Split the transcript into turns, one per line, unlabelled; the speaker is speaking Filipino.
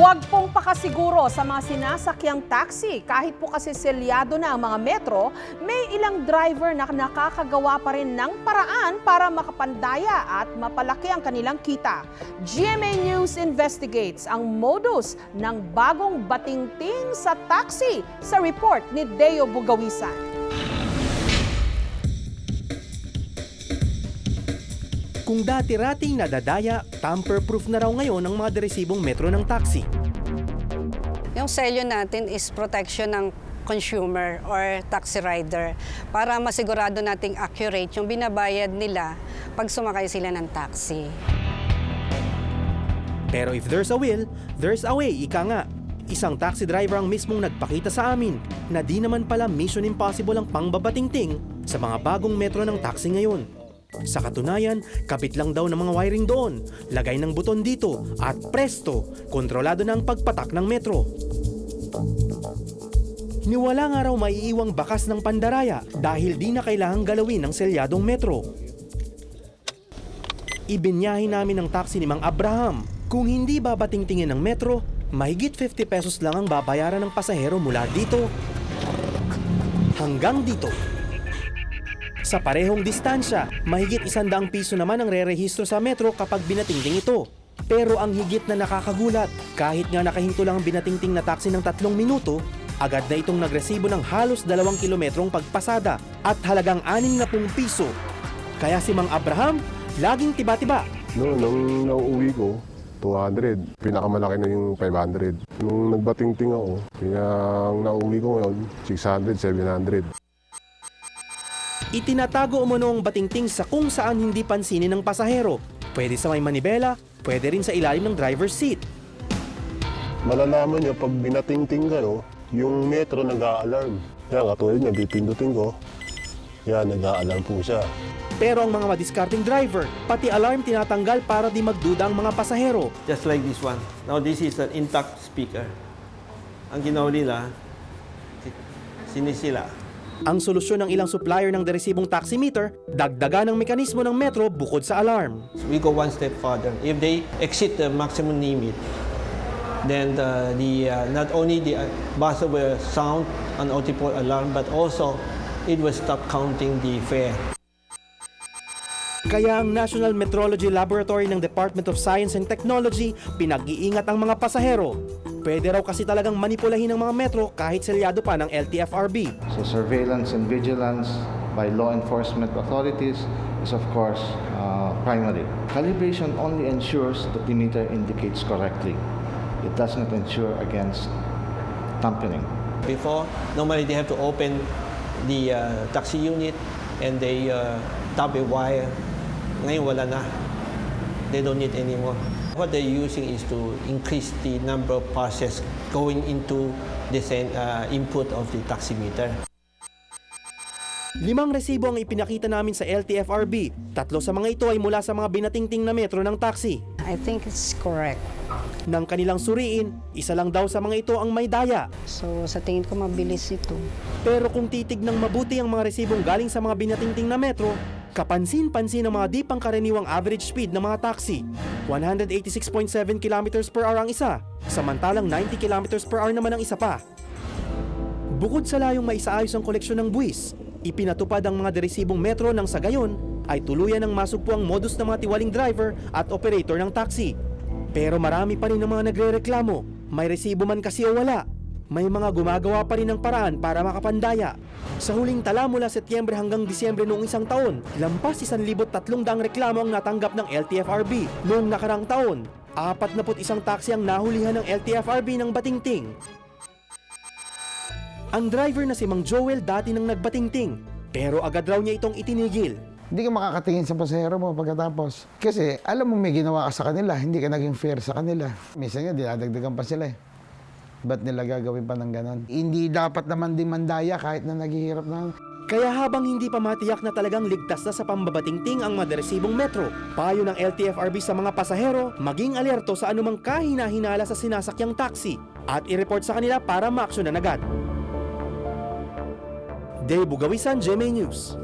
Huwag pong pakasiguro sa mga sinasakyang taxi. Kahit po kasi selyado na ang mga metro, may ilang driver na nakakagawa pa rin ng paraan para makapandaya at mapalaki ang kanilang kita. GMA News investigates ang modus ng bagong batingting sa taxi sa report ni Deo Bugawisan.
Kung dati-rating nadadaya, tamper-proof na raw ngayon ang mga deresibong metro ng taxi.
Yung selyo natin is protection ng consumer or taxi rider para masigurado nating accurate yung binabayad nila pag sumakay sila ng taxi.
Pero if there's a will, there's a way, ika nga. Isang taxi driver ang mismong nagpakita sa amin na di naman pala mission impossible ang pangbabatingting sa mga bagong metro ng taxi ngayon. Sa katunayan, kapit lang daw ng mga wiring doon, lagay ng buton dito, at presto, kontrolado na ang pagpatak ng metro. Niwala nga raw maiiwang bakas ng pandaraya dahil di na kailangang galawin ng selyadong metro. Ibinyahe namin ang taxi ni Mang Abraham. Kung hindi babatingtingin ng metro, mahigit 50 pesos lang ang babayaran ng pasahero mula dito hanggang dito. Sa parehong distansya, mahigit isandaang piso naman ang re-rehistro sa metro kapag binatingting ito. Pero ang higit na nakakagulat, kahit nga nakahinto lang ang binatingting na taxi ng tatlong minuto, agad na itong nagresibo ng halos dalawang kilometrong pagpasada at halagang anim na pung piso. Kaya si Mang Abraham, laging tiba-tiba.
No, nung nauuwi ko, 200. Pinakamalaki na yung 500. Nung nagbatingting ako, yung nauuwi ko ngayon, 600, 700.
Itinatago umano ang batingting sa kung saan hindi pansinin ng pasahero. Pwede sa may manibela, pwede rin sa ilalim ng driver's seat.
Malalaman nyo, pag binatingting ka, no, yung metro nag-a-alarm. Yan, katulad niya, pipindutin ko. Yan, nag-a-alarm po siya.
Pero ang mga madiscarding driver, pati alarm tinatanggal para di magduda ang mga pasahero.
just like this one. Now this is an intact speaker. Ang ginawa nila, si- sinisila.
Ang solusyon ng ilang supplier ng deresibong taximeter, dagdagan ng mekanismo ng metro bukod sa alarm.
We go one step further. If they exceed the maximum limit, then the, the uh, not only the uh, buzzer will sound an audible alarm, but also it will stop counting the fare.
Kaya ang National Metrology Laboratory ng Department of Science and Technology pinag-iingat ang mga pasahero. Pwede raw kasi talagang manipulahin ng mga metro kahit selyado pa ng LTFRB.
So surveillance and vigilance by law enforcement authorities is of course uh, primary. Calibration only ensures that the meter indicates correctly. It does not ensure against tampering.
Before, normally they have to open the uh, taxi unit and they uh, tap a wire. Ngayon wala na. They don't need anymore. What they're using is to increase the number of passes going into the sen- uh, input of the taximeter.
Limang resibo ang ipinakita namin sa LTFRB. Tatlo sa mga ito ay mula sa mga binatingting na metro ng taxi.
I think it's correct.
Nang kanilang suriin, isa lang daw sa mga ito ang may daya.
So sa tingin ko mabilis ito.
Pero kung titignang mabuti ang mga resibong galing sa mga binatingting na metro, kapansin-pansin ang mga di pangkaraniwang average speed ng mga taxi. 186.7 km per hour ang isa, samantalang 90 km per hour naman ang isa pa. Bukod sa layong maisaayos ang koleksyon ng buwis, ipinatupad ang mga deresibong metro ng sa gayon ay tuluyan ng masugpo ang modus ng mga tiwaling driver at operator ng taxi. Pero marami pa rin ang mga nagre-reklamo. May resibo man kasi o wala. May mga gumagawa pa rin ng paraan para makapandaya. Sa huling tala mula Setyembre hanggang Disyembre noong isang taon, lampas 1,300 reklamo ang natanggap ng LTFRB. Noong nakarang taon, 41 taxi ang nahulihan ng LTFRB ng batingting. Ang driver na si Mang Joel dati nang nagbatingting, pero agad raw niya itong itinigil.
Hindi ka makakatingin sa pasahero mo pagkatapos. Kasi alam mo may ginawa ka sa kanila, hindi ka naging fair sa kanila. Minsan nga, dinadagdagan pa sila eh. Ba't nila gagawin pa ng ganon? Hindi dapat naman din mandaya kahit na naghihirap ng...
Kaya habang hindi pa matiyak na talagang ligtas na sa pambabatingting ang maderesibong metro, payo ng LTFRB sa mga pasahero, maging alerto sa anumang kahina-hinala sa sinasakyang taxi at i-report sa kanila para maaksyonan agad. Dave Bugawisan, GMA News.